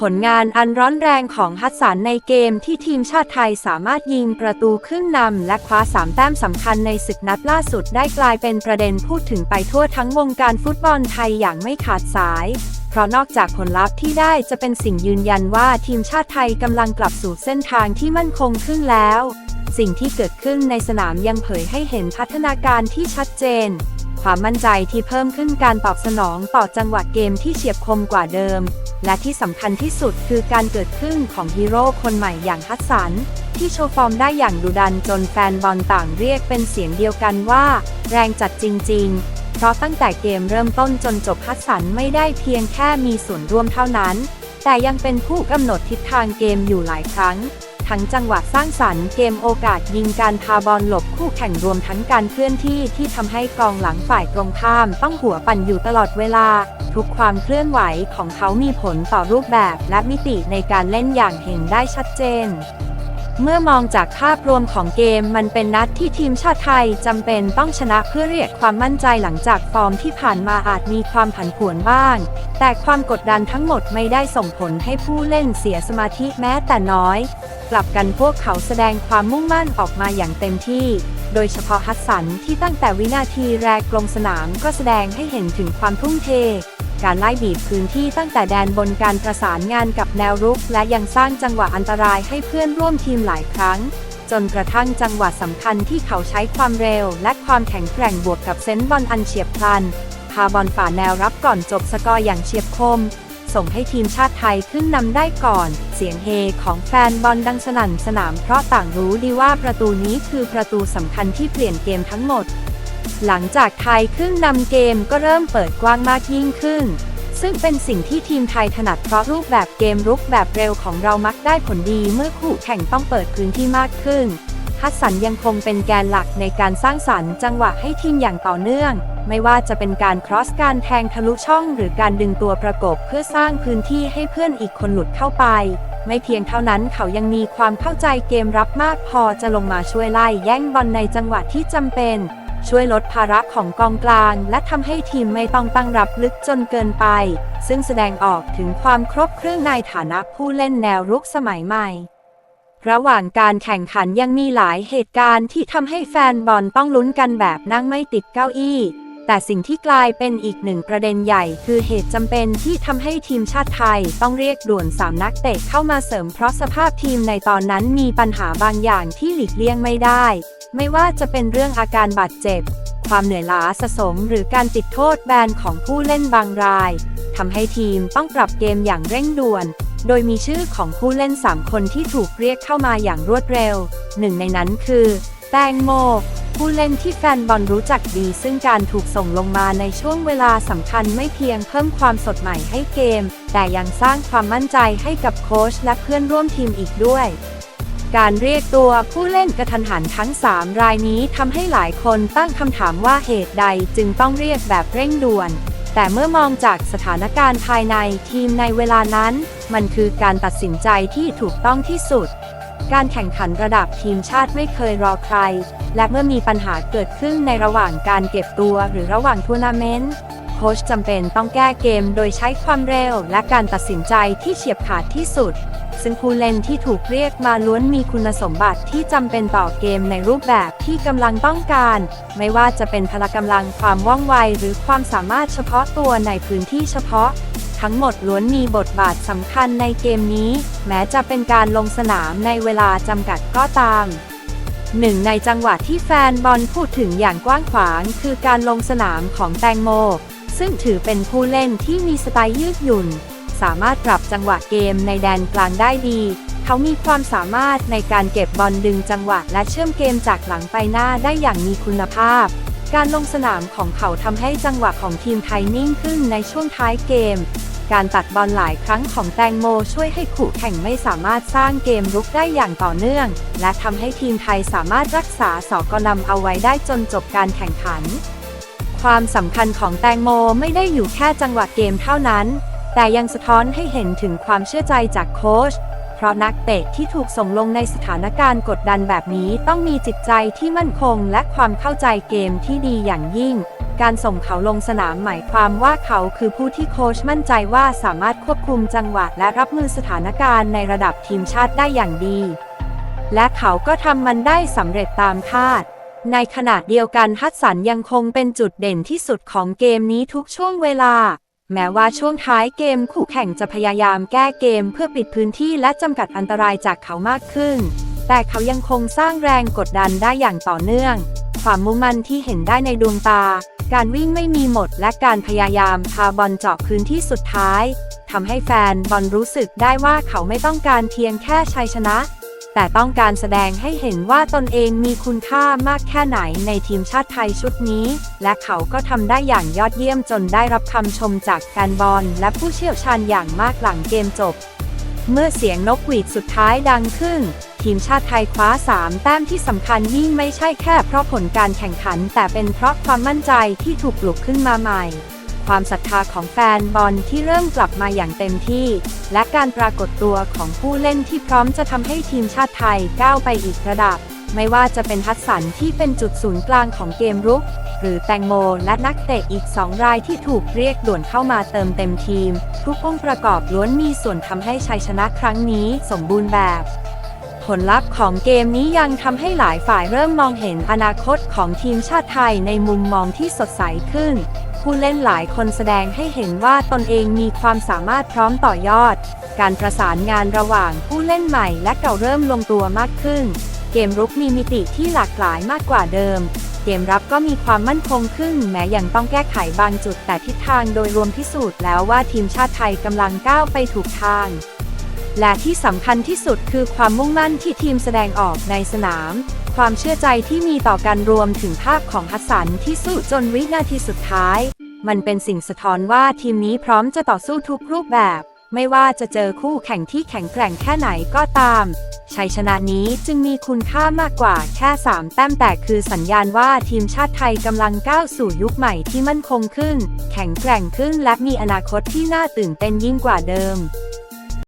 ผลงานอันร้อนแรงของฮัสสันในเกมที่ทีมชาติไทยสามารถยิงประตูขึ้นนำและคว้าสามแต้มสำคัญในศึกนัดล่าสุดได้กลายเป็นประเด็นพูดถึงไปทั่วทั้งวงการฟุตบอลไทยอย่างไม่ขาดสาย เพราะนอกจากผลลัพธ์ที่ได้จะเป็นสิ่งยืนยันว่าทีมชาติไทยกำลังกลับสู่เส้นทางที่มั่นคงขึ้นแล้ว สิ่งที่เกิดขึ้นในสนามยังเผยให้เห็นพัฒนาการที่ชัดเจน ความมั่นใจที่เพิ่มขึ้นการตอบสนองต่อจังหวะเกมที่เฉียบคมกว่าเดิม และที่สำคัญที่สุดคือการเกิดขึ้นของฮีโร่คนใหม่อย่างฮัสสันที่โชว์ฟอร์มได้อย่างดุดันจนแฟนบอลต่างเรียกเป็นเสียงเดียวกันว่า แรงจัดจริง ๆ เพราะตั้งแต่เกมเริ่มต้นจนจบฮัสสันไม่ได้เพียงแค่มีส่วนร่วมเท่านั้น แต่ยังเป็นผู้กำหนดทิศทางเกมอยู่หลายครั้ง ทั้งจังหวะสร้างสรรค์เกมโอกาสยิงการพาบอลหลบคู่แข่งรวมทั้งการเคลื่อนที่ที่ทำให้กองหลังฝ่ายตรงข้ามต้องหัวปั่นอยู่ตลอดเวลา ทุกความเคลื่อนไหวของเขามีผลต่อรูปแบบและมิติในการเล่นอย่างเห็นได้ชัดเจน เมื่อมองจากภาพรวมของเกมมันเป็นนัดที่ทีมชาติไทยจำเป็นต้องชนะเพื่อเรียกความมั่นใจหลังจากฟอร์มที่ผ่านมาอาจมีความผันผวนบ้าง แต่ความกดดันทั้งหมดไม่ได้ส่งผลให้ผู้เล่นเสียสมาธิแม้แต่น้อย กลับกันพวกเขาแสดงความมุ่งมั่นออกมาอย่างเต็มที่ โดยเฉพาะฮัสสันที่ตั้งแต่วินาทีแรกลงสนามก็แสดงให้เห็นถึงความทุ่มเท การไล่บีบพื้นที่ตั้งแต่แดนบนการประสานงานกับแนวรุก และยังสร้างจังหวะอันตรายให้เพื่อนร่วมทีมหลายครั้ง จนกระทั่งจังหวะสำคัญที่เขาใช้ความเร็ว และความแข็งแกร่งบวกกับเซนส์บอลอันเฉียบพลัน พาบอลฝ่าแนวรับก่อนจบสกอร์อย่างเฉียบคม ส่งให้ทีมชาติไทยขึ้นนำได้ก่อน เสียงเฮของแฟนบอลดังสนั่นสนามเพราะต่างรู้ดีว่าประตูนี้คือประตูสำคัญที่เปลี่ยนเกมทั้งหมด หลังจากไทยขึ้นนำเกมก็เริ่มเปิดกว้างมากยิ่งขึ้น ซึ่งเป็นสิ่งที่ทีมไทยถนัดเพราะรูปแบบเกมรุกแบบเร็วของเรามักได้ผลดีเมื่อคู่แข่งต้องเปิดพื้นที่มากขึ้น ฮัสสันยังคงเป็นแกนหลักในการสร้างสรรค์จังหวะให้ทีมอย่างต่อเนื่อง ไม่ว่าจะเป็นการครอสการแทงทะลุช่องหรือการดึงตัวประกบเพื่อสร้างพื้นที่ให้เพื่อนอีกคนหลุดเข้าไปไม่เพียงเท่านั้นเขายังมีความเข้าใจเกมรับมากพอจะลงมาช่วยไล่แย่งบอลในจังหวะที่จำเป็น ช่วยลดภาระของกองกลาง และทำให้ทีมไม่ต้องตั้งรับลึกจนเกินไป ซึ่งแสดงออกถึงความครบเครื่องในฐานะผู้เล่นแนวรุกสมัยใหม่ ระหว่างการแข่งขันยังมีหลายเหตุการณ์ที่ทำให้แฟนบอลต้องลุ้นกันแบบนั่งไม่ติดเก้าอี้แต่สิ่งที่กลายเป็นอีกหนึ่งประเด็นใหญ่ คือเหตุจำเป็นที่ทำให้ทีมชาติไทย ต้องเรียกด่วนสามนักเตะเข้ามาเสริมเพราะสภาพทีมในตอนนั้นมีปัญหาบางอย่างที่หลีกเลี่ยงไม่ได้ ไม่ว่าจะเป็นเรื่องอาการบาดเจ็บ ความเหนื่อยล้าสะสม หรือการติดโทษแบนของผู้เล่นบางรายทำให้ทีมต้องปรับเกมอย่างเร่งด่วน โดยมีชื่อของผู้เล่น 3 คนที่ถูกเรียกเข้ามาอย่างรวดเร็ว หนึ่งในนั้นคือ แตงโม ผู้เล่นที่แฟนบอลรู้จักดี ซึ่งการถูกส่งลงมาในช่วงเวลาสำคัญไม่เพียงเพิ่มความสดใหม่ให้เกม แต่ยังสร้างความมั่นใจให้กับโค้ชและเพื่อนร่วมทีมอีกด้วย การเรียกตัวผู้เล่นกระทันหันทั้ง 3 รายนี้ทำให้หลายคนตั้งคำถามว่าเหตุใดจึงต้องเรียกแบบเร่งด่วน แต่เมื่อมองจากสถานการณ์ภายในทีมในเวลานั้น มันคือการตัดสินใจที่ถูกต้องที่สุด การแข่งขันระดับทีมชาติไม่เคยรอใคร และเมื่อมีปัญหาเกิดขึ้นในระหว่างการเก็บตัวหรือระหว่างทัวร์นาเมนต์ โค้ชจำเป็นต้องแก้เกมโดยใช้ความเร็วและการตัดสินใจที่เฉียบขาดที่สุด ซึ่งผู้เล่นที่ถูกเรียกมาล้วนมีคุณสมบัติที่จำเป็นต่อเกมในรูปแบบที่กำลังต้องการ ไม่ว่าจะเป็นพละกำลังความว่องไวหรือความสามารถเฉพาะตัวในพื้นที่เฉพาะทั้งหมดล้วนมีบทบาทสำคัญในเกมนี้ แม้จะเป็นการลงสนามในเวลาจำกัดก็ตาม หนึ่งในจังหวะที่แฟนบอลพูดถึงอย่างกว้างขวาง คือการลงสนามของแตงโม ซึ่งถือเป็นผู้เล่นที่มีสไตล์ยืดหยุ่น สามารถปรับจังหวะเกมในแดนกลางได้ดี เขามีความสามารถในการเก็บบอลดึงจังหวะและเชื่อมเกมจากหลังไปหน้าได้อย่างมีคุณภาพ การลงสนามของเขาทำให้จังหวะของทีมไทยนิ่งขึ้นในช่วงท้ายเกม การตัดบอลหลายครั้งของแตงโมช่วยให้คู่แข่งไม่สามารถสร้างเกมรุกได้อย่างต่อเนื่อง และทำให้ทีมไทยสามารถรักษาสอกนำเอาไว้ได้จนจบการแข่งขัน ความสำคัญของแตงโมไม่ได้อยู่แค่จังหวะเกมเท่านั้น แต่ยังสะท้อนให้เห็นถึงความเชื่อใจจากโค้ช เพราะนักเตะที่ถูกส่งลงในสถานการณ์กดดันแบบนี้ต้องมีจิตใจที่มั่นคงและความเข้าใจเกมที่ดีอย่างยิ่ง การส่งเขาลงสนามหมายความว่าเขาคือผู้ที่โค้ชมั่นใจว่าสามารถควบคุมจังหวะและรับมือสถานการณ์ในระดับทีมชาติได้อย่างดี และเขาก็ทำมันได้สำเร็จตามคาด ในขณะเดียวกันฮัตสันยังคงเป็นจุดเด่นที่สุดของเกมนี้ทุกช่วงเวลา แม้ว่าช่วงท้ายเกมคู่แข่งจะพยายามแก้เกมเพื่อปิดพื้นที่และจำกัดอันตรายจากเขามากขึ้น แต่เขายังคงสร้างแรงกดดันได้อย่างต่อเนื่อง ความมุ่งมั่นที่เห็นได้ในดวงตา การวิ่งไม่มีหมดและการพยายามพาบอลเจาะพื้นที่สุดท้ายทำให้แฟนบอลรู้สึกได้ว่าเขาไม่ต้องการเพียงแค่ชัยชนะ แต่ต้องการแสดงให้เห็นว่าตนเองมีคุณค่ามากแค่ไหนในทีมชาติไทยชุดนี้ และเขาก็ทำได้อย่างยอดเยี่ยมจนได้รับคำชมจากแฟนบอลและผู้เชี่ยวชาญอย่างมากหลังเกมจบ เมื่อเสียงนกหวีดสุดท้ายดังขึ้น ทีมชาติไทยคว้า 3 แต้มที่สำคัญยิ่งไม่ใช่แค่เพราะผลการแข่งขัน แต่เป็นเพราะความมั่นใจที่ถูกปลุกขึ้นมาใหม่ ความศรัทธาของแฟนบอลที่เริ่มกลับมาอย่างเต็มที่ และการปรากฏตัวของผู้เล่นที่พร้อมจะทำให้ทีมชาติไทยก้าวไปอีกระดับ ไม่ว่าจะเป็นฮัสสันที่เป็นจุดศูนย์กลางของเกมรุก หรือแตงโมและนักเตะอีก2รายที่ถูกเรียกด่วนเข้ามาเติมเต็มทีม ทุกองค์ประกอบล้วนมีส่วนทำให้ชัยชนะครั้งนี้สมบูรณ์แบบผลลัพธ์ของเกมนี้ยังทำให้หลายฝ่ายเริ่มมองเห็นอนาคตของทีมชาติไทยในมุมมองที่สดใสขึ้น ผู้เล่นหลายคนแสดงให้เห็นว่าตนเองมีความสามารถพร้อมต่อยอด การประสานงานระหว่างผู้เล่นใหม่และเก่าเริ่มลงตัวมากขึ้น เกมรุกมีมิติที่หลากหลายมากกว่าเดิม เกมรับก็มีความมั่นคงขึ้น แม้ยังต้องแก้ไขบางจุดแต่ทิศทางโดยรวมพิสูจน์แล้วว่าทีมชาติไทยกำลังก้าวไปถูกทางและที่สำคัญที่สุดคือความมุ่งมั่นที่ทีมแสดงออกในสนาม ความเชื่อใจที่มีต่อกันรวมถึงภาพของฮัสสันที่สู้จนวินาทีสุดท้าย มันเป็นสิ่งสะท้อนว่าทีมนี้พร้อมจะต่อสู้ทุกรูปแบบ ไม่ว่าจะเจอคู่แข่งที่แข็งแกร่งแค่ไหนก็ตาม ชัยชนะนี้จึงมีคุณค่ามากกว่าแค่ 3 แต้มแต่คือสัญญาณว่าทีมชาติไทยกำลังก้าวสู่ยุคใหม่ที่มั่นคงขึ้น แข็งแกร่งขึ้นและมีอนาคตที่น่าตื่นเต้นยิ่งกว่าเดิม